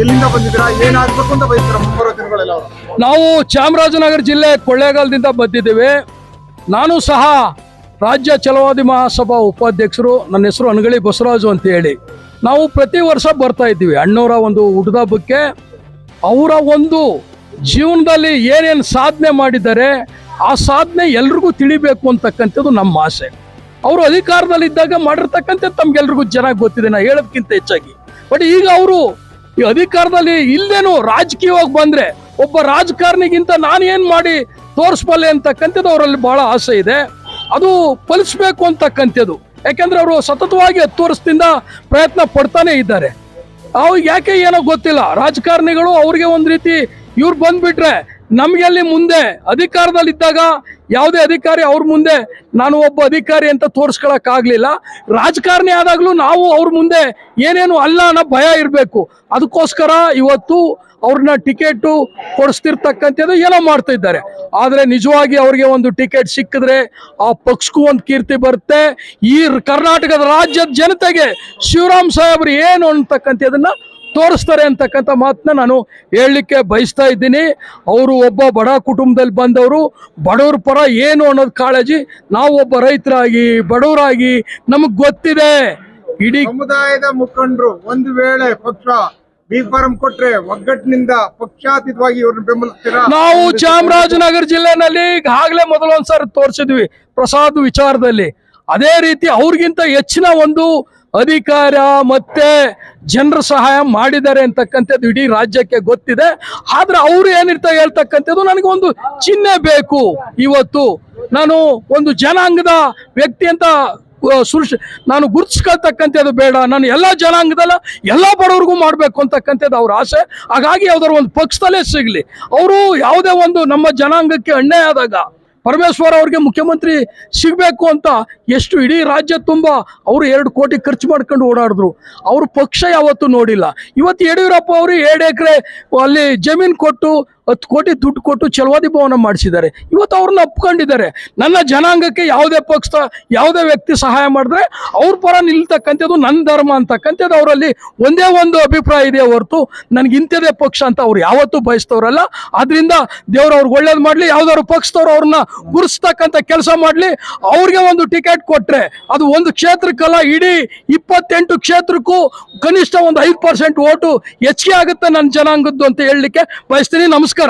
ಎಲ್ಲಿಂದ ಬಂದಿದ್ದೀರಾ? ಏನಾಗ್ಬೇಕು ಅಂತ ಬಯಸ್ತೀರಾ ನಾವು ಚಾಮರಾಜನಗರ ಜಿಲ್ಲೆ ಕೊಳ್ಳೇಗಾಲದಿಂದ ಬಂದಿದ್ದೀವಿ. ನಾನು ಸಹ ರಾಜ್ಯ ಚಲವಾದಿ ಮಹಾಸಭಾ ಉಪಾಧ್ಯಕ್ಷರು, ನನ್ನ ಹೆಸರು ಅನಗಳಿ ಬಸವರಾಜು ಅಂತ ಹೇಳಿ. ನಾವು ಪ್ರತಿ ವರ್ಷ ಬರ್ತಾ ಇದ್ದೀವಿ. ಅಣ್ಣವರ ಒಂದು ಹುಟ್ಟದಬ್ಬಕ್ಕೆ ಅವರ ಒಂದು ಜೀವನದಲ್ಲಿ ಏನೇನು ಸಾಧನೆ ಮಾಡಿದ್ದಾರೆ, ಆ ಸಾಧನೆ ಎಲ್ರಿಗೂ ತಿಳಿಬೇಕು ಅಂತಕ್ಕಂಥದ್ದು ನಮ್ಮ ಆಸೆ. ಅವರು ಅಧಿಕಾರದಲ್ಲಿದ್ದಾಗ ಮಾಡಿರ್ತಕ್ಕಂಥದ್ದು ತಮ್ಗೆಲ್ರಿಗೂ ಚೆನ್ನಾಗಿ ಗೊತ್ತಿದೆ, ನಾ ಹೇಳೋದಕ್ಕಿಂತ ಹೆಚ್ಚಾಗಿ. ಬಟ್ ಈಗ ಅವರು ಈ ಅಧಿಕಾರದಲ್ಲಿ ಇಲ್ಲೇನು ರಾಜಕೀಯವಾಗಿ ಬಂದ್ರೆ ಒಬ್ಬ ರಾಜಕಾರಣಿಗಿಂತ ನಾನು ಏನ್ ಮಾಡಿ ತೋರಿಸ್ಬಲ್ಲೆ ಅಂತಕ್ಕಂಥದ್ದು ಅವರಲ್ಲಿ ಬಹಳ ಆಸೆ ಇದೆ. ಅದು ಫಲಿಸ್ಬೇಕು ಅಂತಕ್ಕಂಥದ್ದು. ಯಾಕೆಂದ್ರೆ ಅವರು ಸತತವಾಗಿ ಹತ್ತು ವರ್ಷದಿಂದ ಪ್ರಯತ್ನ ಪಡ್ತಾನೆ ಇದ್ದಾರೆ. ಅವ್ರಿಗೆ ಯಾಕೆ ಏನೋ ಗೊತ್ತಿಲ್ಲ. ರಾಜಕಾರಣಿಗಳು ಅವ್ರಿಗೆ ಒಂದು ರೀತಿ ಇವ್ರು ಬಂದ್ಬಿಟ್ರೆ ನಮ್ಗೆ ಅಲ್ಲಿ ಮುಂದೆ ಅಧಿಕಾರದಲ್ಲಿದ್ದಾಗ ಯಾವುದೇ ಅಧಿಕಾರಿ ಅವ್ರ ಮುಂದೆ ನಾನು ಒಬ್ಬ ಅಧಿಕಾರಿ ಅಂತ ತೋರಿಸ್ಕೊಳಕ್ ಆಗ್ಲಿಲ್ಲ. ರಾಜಕಾರಣಿ ಆದಾಗ್ಲೂ ನಾವು ಅವ್ರ ಮುಂದೆ ಏನೇನು ಅಲ್ಲ ಅನ್ನೋ ಭಯ ಇರಬೇಕು. ಅದಕ್ಕೋಸ್ಕರ ಇವತ್ತು ಅವ್ರನ್ನ ಟಿಕೆಟು ಕೊಡಿಸ್ತಿರ್ತಕ್ಕಂಥದ್ದು ಏನೋ ಮಾಡ್ತಾ ಇದ್ದಾರೆ. ಆದರೆ ನಿಜವಾಗಿ ಅವ್ರಿಗೆ ಒಂದು ಟಿಕೆಟ್ ಸಿಕ್ಕಿದ್ರೆ ಆ ಪಕ್ಷಕ್ಕೂ ಒಂದು ಕೀರ್ತಿ ಬರುತ್ತೆ. ಈ ಕರ್ನಾಟಕದ ರಾಜ್ಯದ ಜನತೆಗೆ ಶಿವರಾಮ್ ಸಾಹೇಬ್ರು ಏನು ಅಂತಕ್ಕಂಥದ್ದನ್ನ ತೋರಿಸ್ತಾರೆ ಅಂತಕ್ಕಂಥ ಮಾತನ್ನ ನಾನು ಹೇಳಲಿಕ್ಕೆ ಬಯಸ್ತಾ ಇದ್ದೀನಿ. ಅವರು ಒಬ್ಬ ಬಡ ಕುಟುಂಬದಲ್ಲಿ ಬಂದವರು ಬಡವ್ರ ಪರ ಏನು ಅನ್ನೋದು ಕಾಳಜಿ ನಾವು ಒಬ್ಬ ರೈತರಾಗಿ ಬಡವರಾಗಿ ನಮಗೆ ಗೊತ್ತಿದೆ. ಇಡೀ ಸಮುದಾಯದ ಮುಖಂಡರು ಒಂದು ವೇಳೆ ಪಕ್ಷ ಬಿ ಫಾರಂ ಕೊಟ್ರೆ ಒಗ್ಗಟ್ಟಿನಿಂದ ಪಕ್ಷಾತೀತವಾಗಿ ಇವ್ರನ್ನ ಬೆಂಬಲಿಸ್ತೀರಾ? ನಾವು ಚಾಮರಾಜನಗರ ಜಿಲ್ಲೆನಲ್ಲಿ ಈಗಾಗಲೇ ಮೊದಲೊಂದ್ಸಾರಿ ತೋರಿಸಿದ್ವಿ ಪ್ರಸಾದ್ ವಿಚಾರದಲ್ಲಿ. ಅದೇ ರೀತಿ ಅವ್ರಿಗಿಂತ ಹೆಚ್ಚಿನ ಒಂದು ಅಧಿಕಾರ ಮತ್ತೆ ಜನರ ಸಹಾಯ ಮಾಡಿದ್ದಾರೆ ಅಂತಕ್ಕಂಥದ್ದು ಇಡೀ ರಾಜ್ಯಕ್ಕೆ ಗೊತ್ತಿದೆ. ಆದ್ರೆ ಅವ್ರು ಏನಿರ್ತಾ ಹೇಳ್ತಕ್ಕಂಥದ್ದು ನನಗೆ ಒಂದು ಚಿಹ್ನೆ ಬೇಕು. ಇವತ್ತು ನಾನು ಒಂದು ಜನಾಂಗದ ವ್ಯಕ್ತಿ ಅಂತ ಸೃಷ್ಟಿ ನಾನು ಗುರುತಿಸ್ಕೊಳ್ತಕ್ಕಂಥದ್ದು ಬೇಡ. ನಾನು ಎಲ್ಲ ಜನಾಂಗದಲ್ಲ, ಎಲ್ಲ ಬಡವ್ರಿಗೂ ಮಾಡಬೇಕು ಅಂತಕ್ಕಂಥದ್ದು ಅವ್ರ ಆಸೆ. ಹಾಗಾಗಿ ಯಾವ್ದಾದ್ರು ಒಂದು ಪಕ್ಷದಲ್ಲೇ ಸಿಗಲಿ. ಅವರು ಯಾವುದೇ ಒಂದು ನಮ್ಮ ಜನಾಂಗಕ್ಕೆ ಅನ್ಯಾಯ ಆದಾಗ ಪರಮೇಶ್ವರ್ ಅವ್ರಿಗೆ ಮುಖ್ಯಮಂತ್ರಿ ಸಿಗಬೇಕು ಅಂತ ಎಷ್ಟು ಇಡೀ ರಾಜ್ಯ ತುಂಬ ಅವರು ಎರಡು ಕೋಟಿ ಖರ್ಚು ಮಾಡ್ಕೊಂಡು ಓಡಾಡಿದ್ರು. ಅವ್ರ ಪಕ್ಷ ಯಾವತ್ತೂ ನೋಡಿಲ್ಲ. ಇವತ್ತು ಯಡಿಯೂರಪ್ಪ ಅವರು ಎರಡು ಎಕರೆ ಅಲ್ಲಿ ಜಮೀನು ಕೊಟ್ಟು ಹತ್ತು ಕೋಟಿ ದುಡ್ಡು ಕೊಟ್ಟು ಚಲವಾದಿ ಭವನ ಮಾಡಿಸಿದ್ದಾರೆ. ಇವತ್ತು ಅವ್ರನ್ನ ಒಪ್ಕೊಂಡಿದ್ದಾರೆ. ನನ್ನ ಜನಾಂಗಕ್ಕೆ ಯಾವುದೇ ಪಕ್ಷ, ಯಾವುದೇ ವ್ಯಕ್ತಿ ಸಹಾಯ ಮಾಡಿದ್ರೆ ಅವ್ರ ಪರ ನಿಲ್ತಕ್ಕಂಥದ್ದು ನನ್ನ ಧರ್ಮ ಅಂತಕ್ಕಂಥದ್ದು ಅವರಲ್ಲಿ ಒಂದೇ ಒಂದು ಅಭಿಪ್ರಾಯ ಇದೆ ಹೊರತು ನನಗೆ ಇಂಥದೇ ಪಕ್ಷ ಅಂತ ಅವ್ರು ಯಾವತ್ತೂ ಬಯಸ್ತವ್ರಲ್ಲ. ಆದ್ರಿಂದ ದೇವ್ರು ಅವ್ರಿಗೆ ಒಳ್ಳೇದು ಮಾಡಲಿ, ಯಾವ್ದಾದ್ರು ಪಕ್ಷದವ್ರು ಅವ್ರನ್ನ ಗುರುಸ್ತಕ್ಕಂಥ ಕೆಲಸ ಮಾಡಲಿ. ಅವ್ರಿಗೆ ಒಂದು ಟಿಕೆಟ್ ಕೊಟ್ಟರೆ ಅದು ಒಂದು ಕ್ಷೇತ್ರಕ್ಕಲ್ಲ, ಇಡೀ ಇಪ್ಪತ್ತೆಂಟು ಕ್ಷೇತ್ರಕ್ಕೂ ಕನಿಷ್ಠ ಒಂದು ಐದು ಪರ್ಸೆಂಟ್ ಓಟು ಹೆಚ್ಚಿಗೆ ಆಗುತ್ತೆ ನನ್ನ ಜನಾಂಗದ್ದು ಅಂತ ಹೇಳಲಿಕ್ಕೆ ಬಯಸ್ತೀನಿ. ನಮಸ್ಕಾರ.